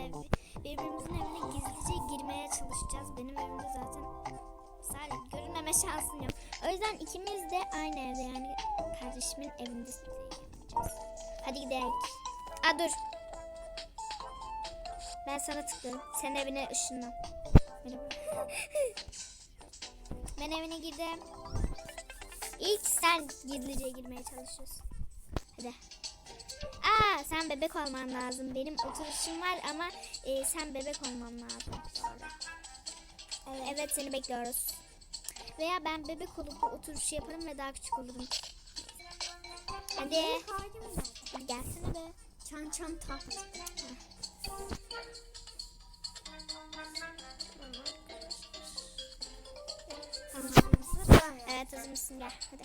e, birbirimizin evine gizlice girmeye çalışacağız. Benim evimde zaten sadece görünmeme şansın yok. O yüzden ikimiz de aynı evde yani kardeşimin evinde yapacağız. Hadi gidelim. Aa dur. Ben sana tıkladım. Sen evine ışınlan. Ben evine girdim. İlk sen gizlice girmeye çalışıyorsun. Hadi. Aa sen bebek olman lazım. Benim oturuşum var ama e, sen bebek olman lazım. Sonra. Evet. evet seni bekliyoruz. Veya ben bebek olup oturuşu yaparım ve daha küçük olurum. Hadi. Hadi gelsene be. Çan çan taht. Evet hazır mısın gel hadi.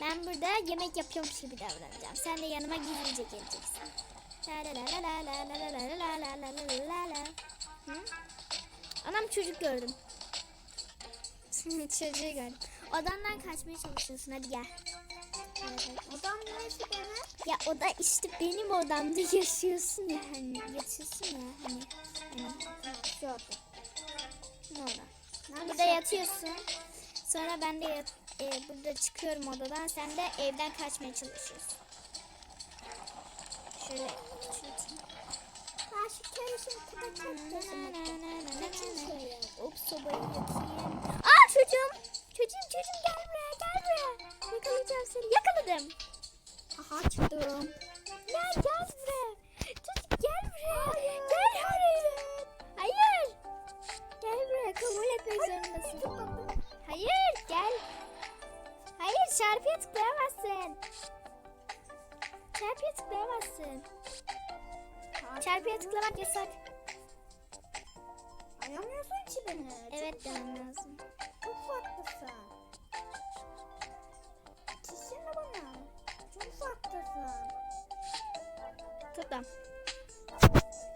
Ben burada yemek yapıyormuş gibi davranacağım. Sen de yanıma gizlice geleceksin. La la la la la la la la la la la la la la la. Hı? Anam çocuk gördüm. Çocuğu gördüm. Odandan kaçmaya çalışıyorsun hadi gel. Evet, evet. Odam neresi benim? Ya o da işte benim odamda yaşıyorsun ya hani yatıyorsun ya hani. hani Şu oda. ne oda? Burada yatıyorsun. Sonra ben de yat, e, burada çıkıyorum odadan. Sen de evden kaçmaya çalışıyorsun. Şöyle yakayım. Aa çocuğum. Çocuğum çocuğum gel buraya gel buraya. Yakalayacağım seni. Yakaladım. Aha çıktım. Ya gel buraya. Çocuk gel buraya. Gel Çarpıya tıklamak yasak. Ayamıyorsun ki beni. Evet demem lazım. Çok farklısın. Çizsene bana. Çok farklısın. Tuttum.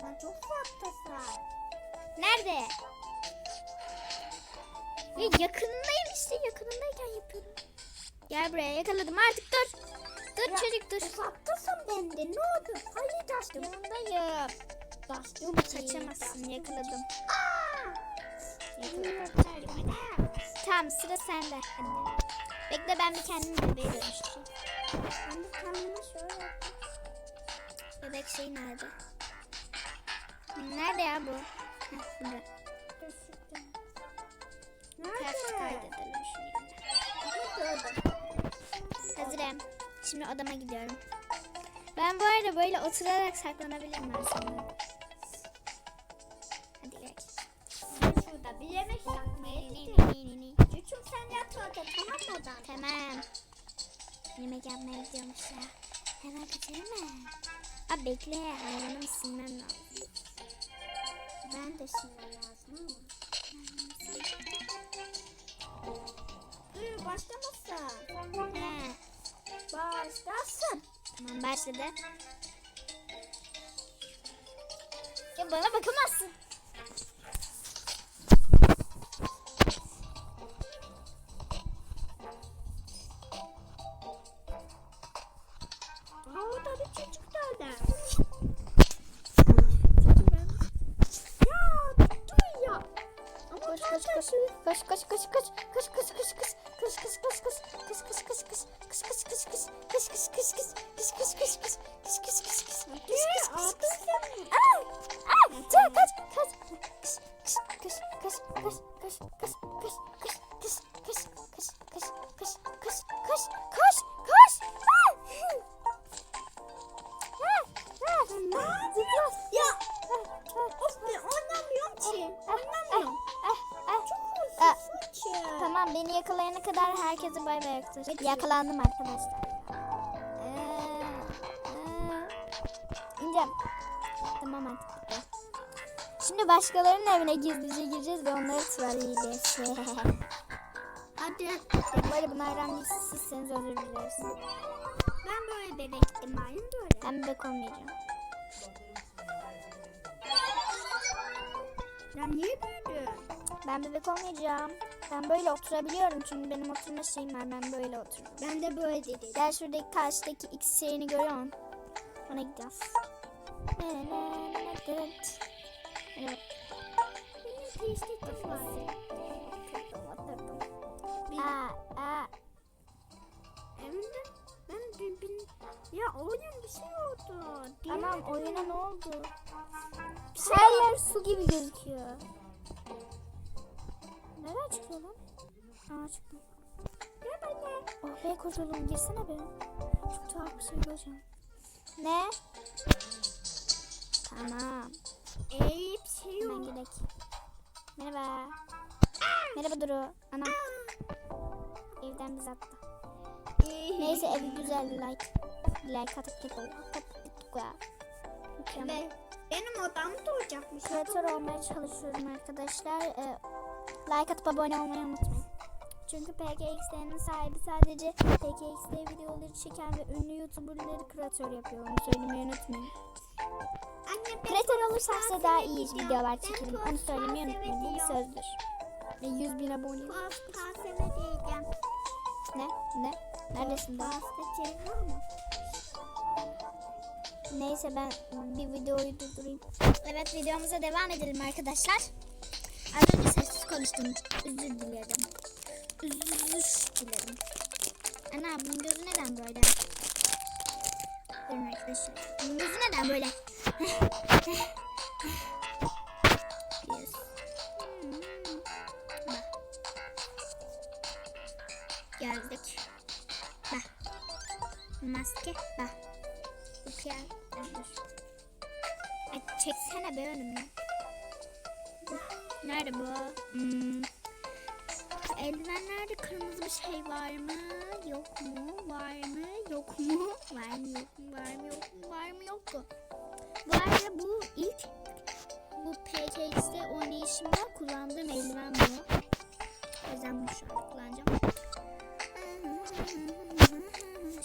Sen çok farklısın. Nerede? Ya yakınındayım işte yakınındayken yapıyorum. Gel buraya yakaladım artık dur. Dur çocuk dur. Farklısın bende. Ne oldu? Hayır taştım. Yanındayım. Taştım. Kaçamazsın yakaladım. Yakaladım. Tamam sıra sende. Bekle ben bir kendimi bebeğe dönüştüreyim. Ben de kendime şöyle. Bebek şey nerede? Nerede ya bu? Heh, burada. Nerede? kaydedelim şunu? Hazırım. Şimdi odama gidiyorum. Ben bu arada böyle oturarak saklanabilirim ben sana. Bir yemek yapmaya gideyim. Çocuğum sen yat orada tamam mı odan? Tamam. Yemek yapmaya gidiyormuş ya. Hemen kaçalım mı? Abi bekle hayvanımı silmem lazım. Ben de silmem lazım ama. Dur başlamasın. He, Başlasın. tamam başladı. Ya bana bakamazsın. Aa, orada bir çocuk nerede? Ya dur ya. Ama Koş çok koş koş. kötü. Koş koş koş koş. Koş koş Yakalandım arkadaşlar. Ee, İneceğim. Tamam artık. Şimdi başkalarının evine gizlice gireceğiz ve onları trolleyeceğiz. Hadi. Arada bunlardan sizseniz özür dileriz. Ben böyle bebektim aynen böyle. Ben bebek olmayacağım. Ya niye büyüdün? Ben bebek olmayacağım. Ben böyle oturabiliyorum çünkü benim oturma şeyim var. Ben böyle otururum. Ben de böyle dedim. Gel şuradaki karşıdaki iksirini görüyor musun? Ona gideceğiz. Evet. Evet. Ben bin, bin... Ya oyun bir şey oldu. Değil Anam oyuna ne oldu? Bir şeyler su gibi gözüküyor. Nereden çıkıyor lan? Aa çıktı. Gel anne. Oh be kurtuldum. Girsene be. Çok tuhaf bir şey göreceğim. Ne? Tamam. Ee, bir şey Hemen yok. gidelim. Merhaba. Merhaba Duru. Anam. Evden biz attı. Neyse evi güzel like. Like atıp tek ol. Atıp tek ol. Mükemmel. Ben, benim odam da olacakmış. Kreatör olmaya çalışıyorum arkadaşlar. Ee, like atıp abone olmayı unutmayın. Çünkü PKXD'nin sahibi sadece PKXD videoları çeken ve ünlü YouTuber'ları kreatör yapıyor. Onu söylemeyi unutmayın. Anne ben Kreatör olursam size daha iyi video- videolar çok Onu söylemeyi unutmayın. Bu bir sözdür. Ve 100 bin abone. Ne? Ne? Neredesin daha? Neyse ben bir videoyu durdurayım. Evet videomuza devam edelim arkadaşlar. Az önce sessiz konuştum. Özür dilerim. Özür dilerim. Ana bunun gözü neden böyle? Durun arkadaşlar. Bunun gözü neden böyle? yes. Hmm. Geldik. Bak. Maske. Bak. Bu kıyafet. Ay, dur. Ay, çeksene be önümden. Nerede bu? Hmm. Eldivenlerde kırmızı bir şey var mı? Yok mu? Var mı? Yok mu? Var mı? Yok mu? Var mı? Yok mu? Var mı? Yok mu? Bu arada bu ilk bu PKX'de oynayışımda kullandığım eldiven bu. O yüzden bunu şu an kullanacağım.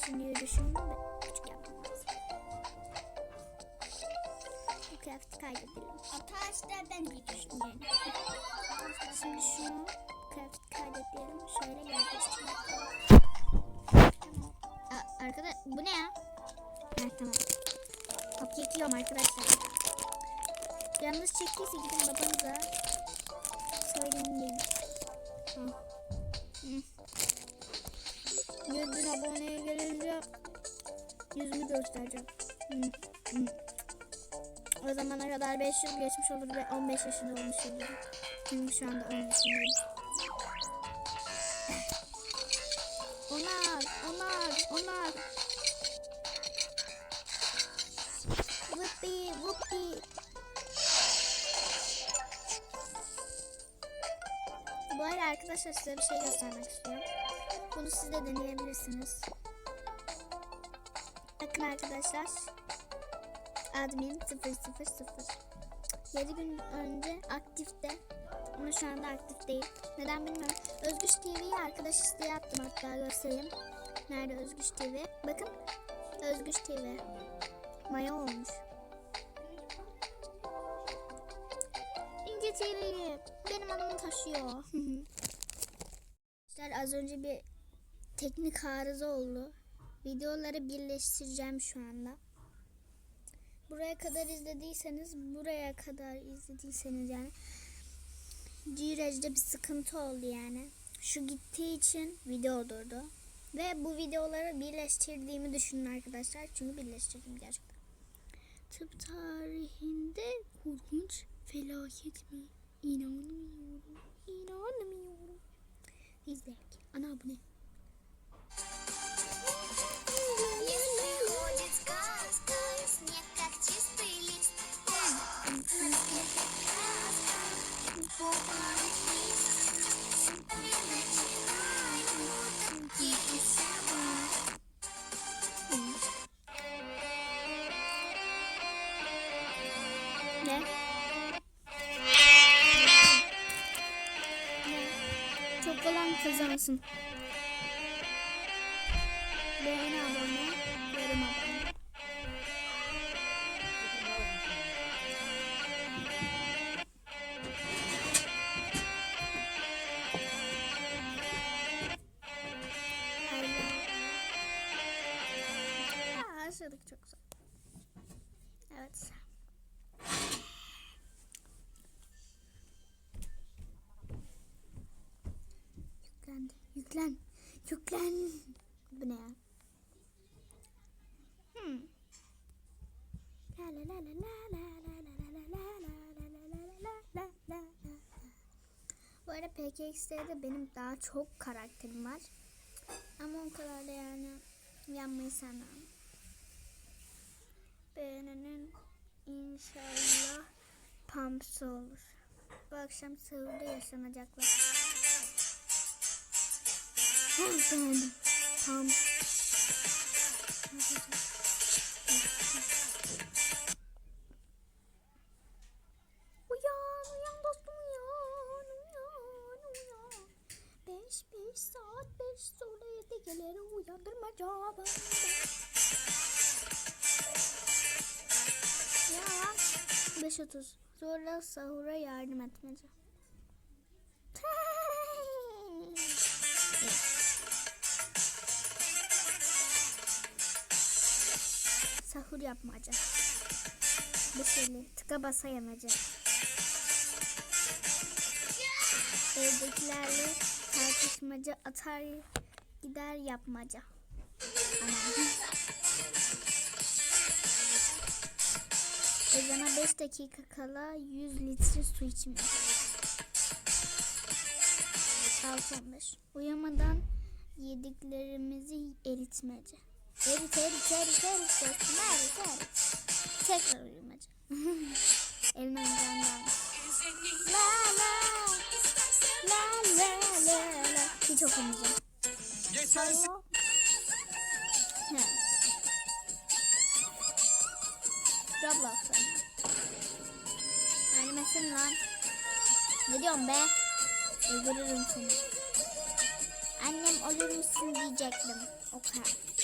Şimdi yürüyüşümü Kıyafeti kaydedelim. Ataşta ben düştüm. Şimdi şunu kıyafet kaydedelim. Şöyle yerleştirelim. Aa, arkada bu ne ya? Evet tamam. Kapıyı yıkıyorum arkadaşlar. Yanlış çektiyse gidin babanıza söyleyin. 100 bin aboneye gelince yüzümü göstereceğim. Hı. Hı. O zamana kadar 5 yıl geçmiş olur ve 15 yaşında olmuş olurum. Çünkü şu anda 10 yaşındayım. Onar, onar, onar. Whoopee, whoopee. Bu arada arkadaşlar size bir şey göstermek istiyorum. Bunu siz de deneyebilirsiniz. Bakın arkadaşlar. Admin 000. 7 gün önce aktifte ama şu anda aktif değil. Neden bilmiyorum. Özgüç TV'yi arkadaş isteği yaptım hatta göstereyim. Nerede Özgüç TV? Bakın. Özgüç TV. Maya olmuş. İnce TV benim adımı taşıyor. Arkadaşlar az önce bir teknik arıza oldu. Videoları birleştireceğim şu anda. Buraya kadar izlediyseniz, buraya kadar izlediyseniz yani Cirec'de bir sıkıntı oldu yani. Şu gittiği için video durdu. Ve bu videoları birleştirdiğimi düşünün arkadaşlar. Çünkü birleştirdim gerçekten. Tıp tarihinde korkunç felaket mi? İnanmıyorum. İnanmıyorum. İzleyelim. Ana bu ne? Ne? Çok olan kazansın. Yüklen. Yüklen. Bu ne ya? Hmm. La la la la la la la la la la la la la la la la la. Bu arada PKX'de de benim daha çok karakterim var. Ama o kadar da yani yanmayı sevmem. Beğenenin inşallah pamsı olur. Bu akşam sığırda yaşanacaklar. Beğendim. Pamp. Uyan, uyan dostum uyan, uyan, uyan. Beş, beş saat, beş sonra yedigeleri uyandırmaca bana. Ya, beş otuz. Sonra sahura yardım etmece. Yapmaca. Beşeli tıka basa yemece. Evdekilerle tartışmaca atar gider yapmaca. Anam. Ezana 5 dakika kala 100 litre su içmek. Saat 15. Uyumadan yediklerimizi eritmece. Erit erit erit erit dostum erit erit. Tekrar uyumaca. Elime önden La la la la la la. Hiç okumayacağım. Yetersiz. Allah. He. Roblox oyna. Oynamasın lan. Ne diyorsun be? Öldürürüm seni. Annem olur musun diyecektim. O kadar.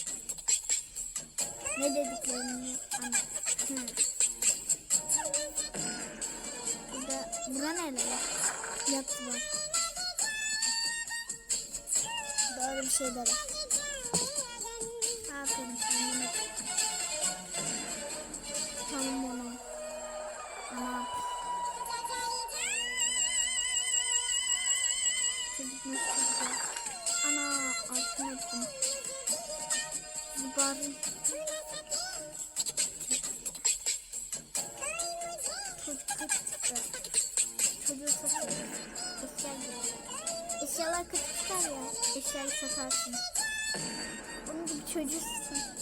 Ne dediklerini anlat. Hı. Burada, bura nerede ya? Yattı bak. Doğru bir şey dedi. Aferin kendime. Tamam onu. Ana. Çocuk nasıl? Ana altına ettim. Zıbarım. Çocuk Eşya gibi. Eşyalar kötü çıkar ya. Eşyayı satarsın. Onun gibi çocuğsun.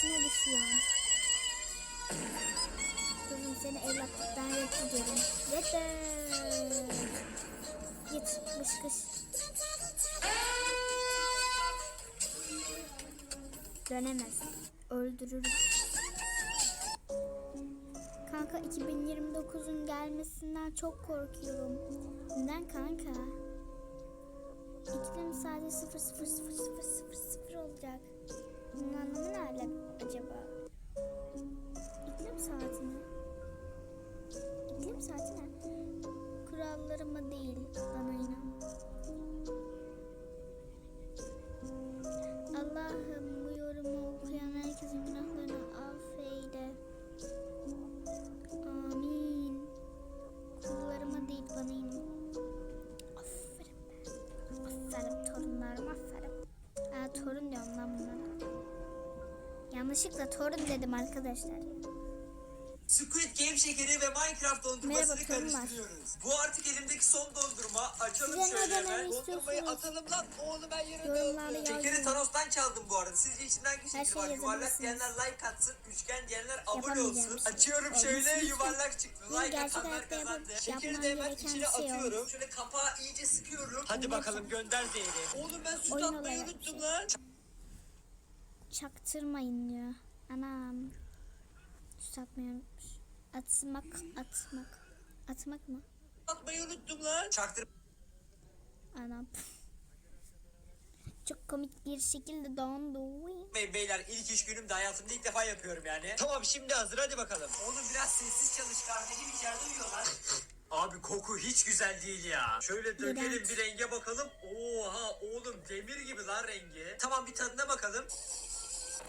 İçine düşüyorum. Kızım seni evlatlıktan reddediyorum. Reddet. Git kış kış. Dönemez. Öldürürüm. Kanka 2029'un gelmesinden çok korkuyorum. Neden kanka? İklim sadece 0000000 olacak. Bunun anlamı nerede acaba? İklim saati mi? İklim saati ne? Kurallarıma değil, bana inan. Allah'ım bu yorumu Yanlışlıkla torun dedim arkadaşlar. Squid Game şekeri ve Minecraft dondurmasını Merhaba, karıştırıyoruz. Bu artık elimdeki son dondurma. Açalım Size şöyle hemen. Dondurmayı atalım lan. Oğlum ben yere dağıldım. Şekeri. Thanos'tan çaldım bu arada. Sizce içinden hangi şekil şey var? Yuvarlak diyenler like atsın. Üçgen diyenler abone olsun. şey. Açıyorum şöyle yuvarlak çıktı. Like atanlar kazandı. Şekeri de hemen içine şey atıyorum. Şöyle kapağı iyice sıkıyorum. Hadi bakalım, gönder zehri. Oğlum ben süt atmayı unuttum şey. lan. Çaktırmayın diyor. Anam. Unutmuş. Atmak, atmak. Atmak mı? Atmayı unuttum lan. Çaktır. Anam. Çok komik bir şekilde dondu. Bey beyler ilk iş günüm de hayatımda ilk defa yapıyorum yani. Tamam şimdi hazır hadi bakalım. Oğlum biraz sessiz çalış kardeşim içeride uyuyorlar. Abi koku hiç güzel değil ya. Şöyle dökelim bir renge bakalım. Oha oğlum demir gibi lan rengi. Tamam bir tadına bakalım.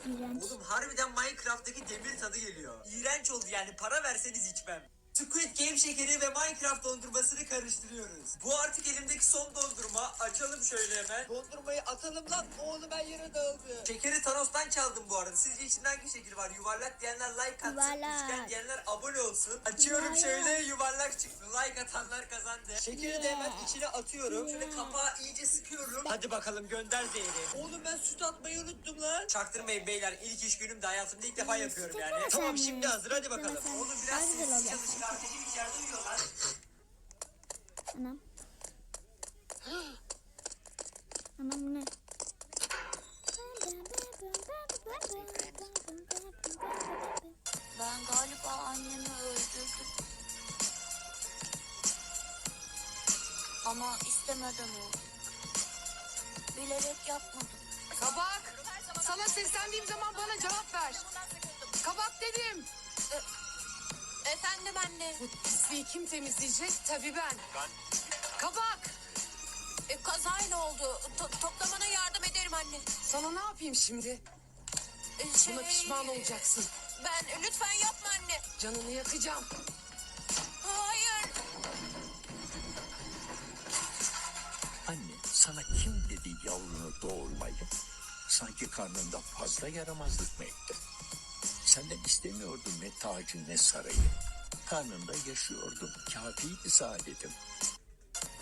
İğrenç. Oğlum harbiden Minecraft'taki demir tadı geliyor. İğrenç oldu yani para verseniz içmem. Squid Game şekeri ve Minecraft dondurmasını karıştırıyoruz. Bu artık elimdeki son dondurma. Açalım şöyle hemen. Dondurmayı atalım lan. Oğlum ben yere dağıldı. Şekeri Thanos'tan çaldım bu arada. Sizce içinden hangi şekil var? Yuvarlak diyenler like atsın. Yuvarlak. Üçgen diyenler abone olsun. Açıyorum Yuvarlak. şöyle yuvarlak çıktı. Like atanlar kazandı. Şekeri de hemen içine atıyorum. Şöyle kapağı iyice sıkıyorum. Hadi bakalım gönder zehri. Oğlum ben süt atmayı unuttum lan. Çaktırmayın beyler. İlk iş günüm de hayatımda ilk defa yapıyorum yani. Tamam şimdi hazır hadi bakalım. Oğlum biraz sessiz çalış kardeşim içeride uyuyorlar. Anam. Anam bu ne? Ben galiba annemi öldürdüm. Ama istemeden oldu. Bilerek yapmadım. Kabak! Sana seslendiğim zaman bana cevap ver. Kabak dedim. Efendim anne. Bu pisliği kim temizleyecek? Tabii ben. Kabak! E, kazayla oldu. To- toplamana yardım ederim anne. Sana ne yapayım şimdi? E, şey, Buna pişman olacaksın. Ben lütfen yapma anne. Canını yakacağım. Hayır. Anne sana kim dedi yavrunu doğurmayı? Sanki karnında fazla yaramazlık mı etti? Senden istemiyordum ne tacı ne sarayı. Karnında yaşıyordum. Kafiydi saadetim.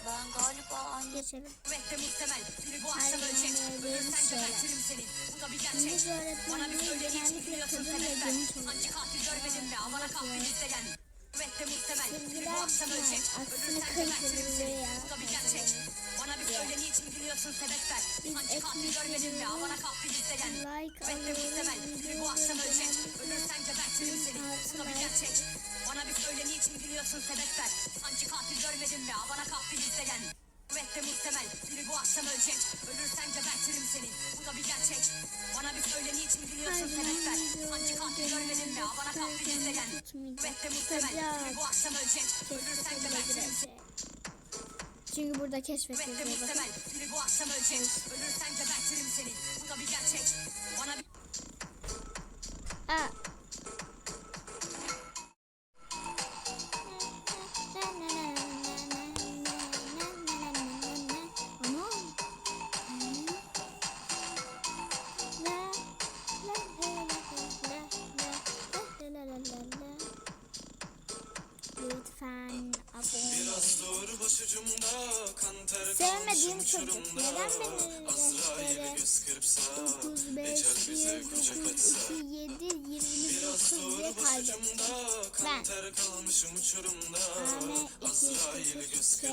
Ben galiba anne. Kuvvetle muhtemel. Biri bu akşam ölecek. Ölürsen gebertirim seni. Bu da bir gerçek. Bana bir için genellikle biliyorsun ve sebepler. Anca katil görmedim mi? Havana kahve isteyen. Kuvvetle muhtemel. Biri bu akşam ölecek. Ölürsen kırpılır seni. Bu da bir gerçek. Bir söyle niçin gülüyorsun sebepler. Biz Anca katil etmiş görmedim mi? Havana kahve isteyen. like Kuvvetle muhtemel. Biri bu akşam ölecek. Ölürsen gebertirim seni. Bu da bir gerçek. Bana bir söyle niçin gülüyorsun sebepler. Sanki katil görmedim mi? Havana kahve isteyen. Kuvvetle muhtemel. Biri bu akşam ölecek. Ölürsen gebertirim seni. Bu da bir gerçek. Bana bir söyle niçin gülüyorsun sebepler. Sanki katil görmedim mi? Havana kahve isteyen. Kuvvetle muhtemel. Biri bu akşam ölecek. Ölürsen gebertirim seni. Çünkü burada keşfediyoruz. Bakın. Biri bu akşam ölecek. Ölürsen gebertirim seni. Bu da bir gerçek. Bana bir Aa. Rehbere 9 5 1 9 2 7 29 diye kaydetti. Ben Ahmet 2 9 K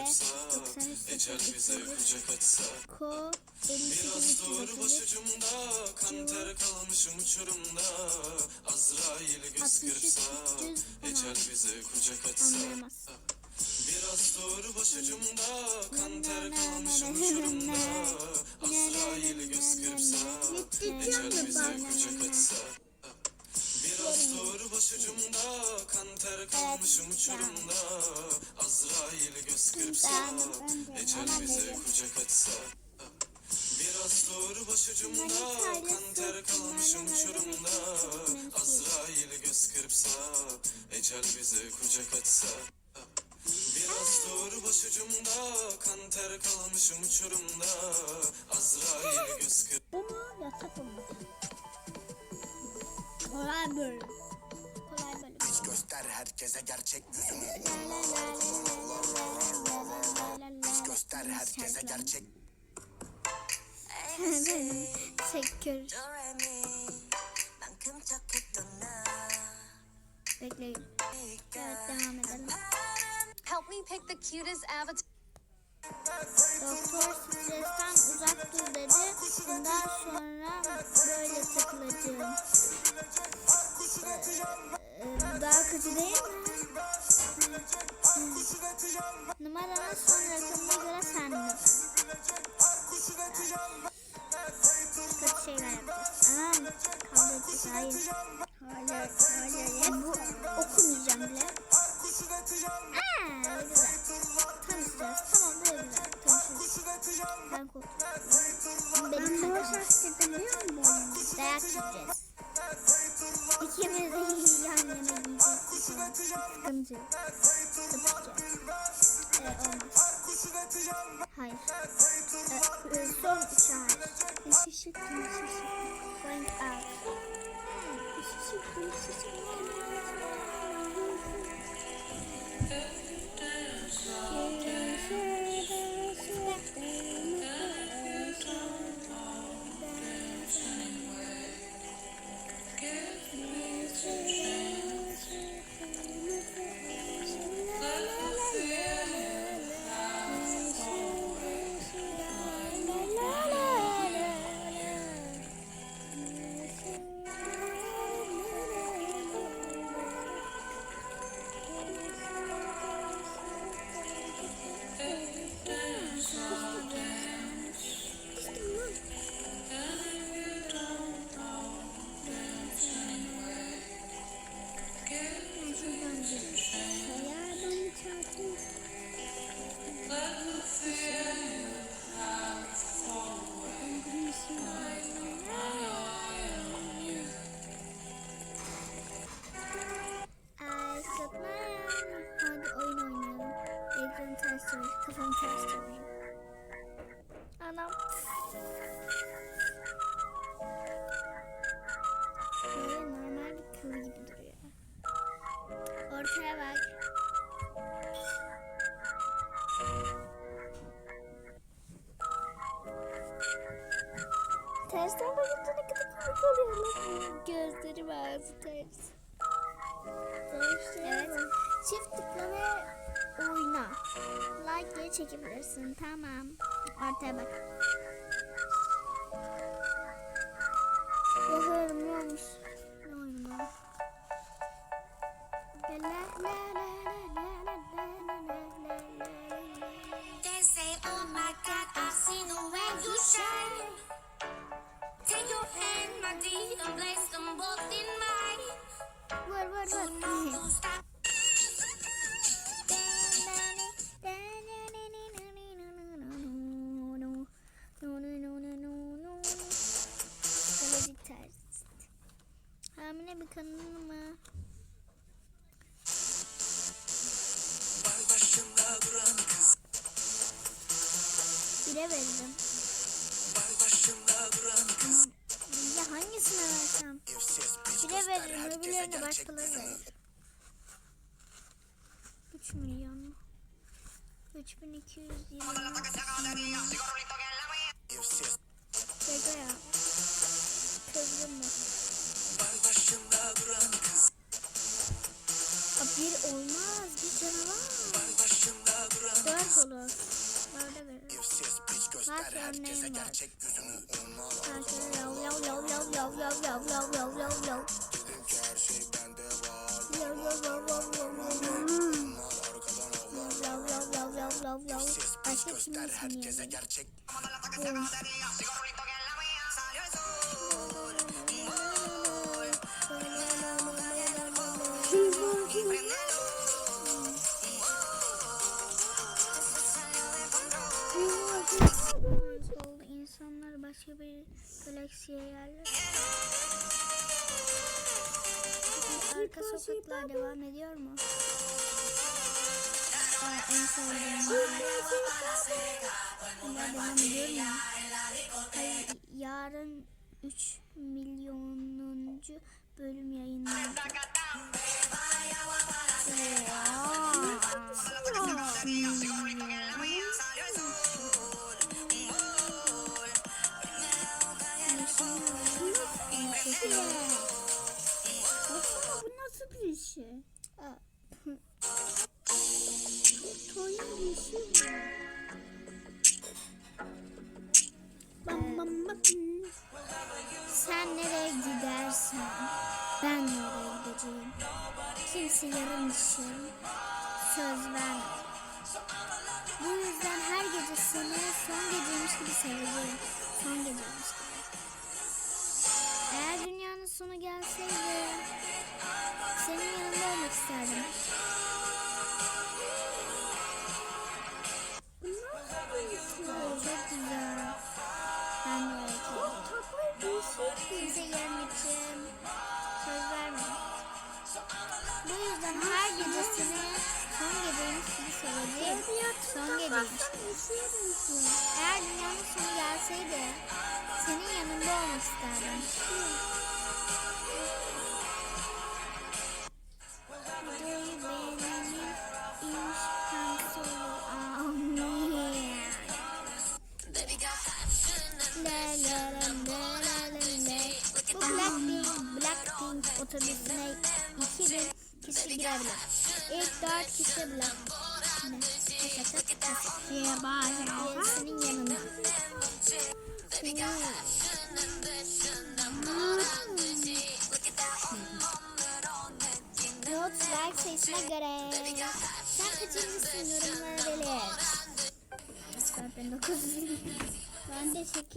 93 0 Ko 58 309 Kanter kalmışım uçurumda Azrail göz kırpsa Ecel bize kucak açsa Anlayamaz Doğru başucumda Kanter kalmışım uçurumda. Azrail göz kırpsa Ecel bize kucak açsa Biraz doğru başucumda Kanter kalmışım uçurumda. Azrail göz kırpsa Ecel bize kucak açsa Biraz doğru başucumda Kanter kalmışım uçurumda. Azrail göz kırpsa Ecel bize kucak açsa Biraz doğru başucumda Kanter kalmışım uçurumda Azrail göz kırpsa Bu mu? Yatak mı? Kolay bölüm. Kolay bölüm. göster herkese gerçek yüzünü göster herkese gerçek Teşekkür. Bekleyin. Evet devam edelim. Help me pick the cutest avatar. Doktor stresten uzak dur dedi. Bundan sonra böyle takılacağım. Ee, daha kötü değil mi? Numaranın son rakamına göre sendim. Kötü şeyler yapacağız. Anam kavga edeceğiz. Hayır. Hayır. Hayır. Bu okumayacağım bile. Ben kurtuldum. Benim savaşak biliyor musun? Dayak yiyeceğiz. İkimiz de ee, Hayır. Ee, e, son uçağı. E, şişik, şişik. Going out. Hmm, e, şişik. Tersten bakınca ne kadar komik oluyor lan. Gözleri bazı ters. Evet. Çift tıkla ve oyna. Like diye çekebilirsin. Tamam. Ortaya bak. Bakıyorum ne olmuş. Bire veririm. Ya hangisine versem? Bire veririm. Öbürlerine başkaları verir. 3 milyon. 3220. Şaka ya. Kızdım mı? Bir olmaz. Bir canavar. Dört olur. Dörde veririm. Var ki örneğim var. Herkese yav yav yav yav yav yav yav yav yav yav yav. Yav yav yav yav yav yav yav. Yav yav yav yav yav yav. Başka kimin ismini yazayım? Galaksiye yerler. Arka sokaklar devam ediyor mu? Aa, en sevdiğim. Hala devam ediyor mu? Hayır, yarın 3 milyonuncu bölüm yayınlanacak. Baksana şey? Sen nereye gidersen ben oraya gideceğim. Kimse yarım söz vermedi. Bu yüzden her gece seni son geceymiş gibi seveceğim. Son geceymiş gibi. Eğer dünyanın sonu gelseydi senin yanında olmak isterdim. Çok güzel. Ben de oraya gideceğim. Kimse gelmek için söz vermedim. Bu yüzden her gece seni son geceymiş gibi seveceğim. Son geceymiş. Eğer dünyanın sonu gelseydi senin yanında olmak isterdim.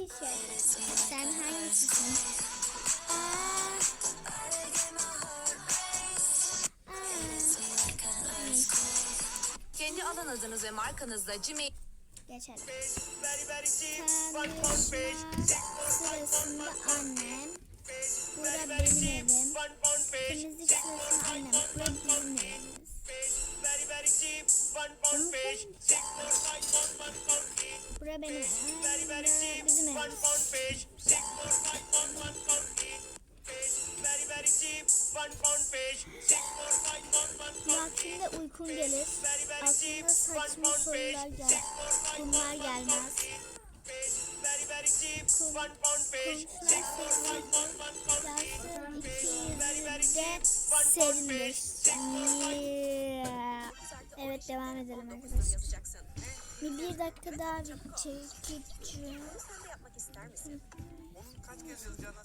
De 8 yaşındayım. Sen hangisisin? Aa. Aa. Kendi alan adınız ve markanızla Gmail Geçelim. Sırasında annem. Bura benim evim. Temizlik sırasında annem. Bura bizim evimiz. Bura benim. Bura bizim evimiz. Vaktinde uykun gelir. Aklına saçma sorular gelir. Bunlar gelmez. Serindir. Yeah. Evet devam edelim arkadaşlar. Bir, bir dakika daha bir çekeceğim. yapmak ister misin? Kaç kez yazacağını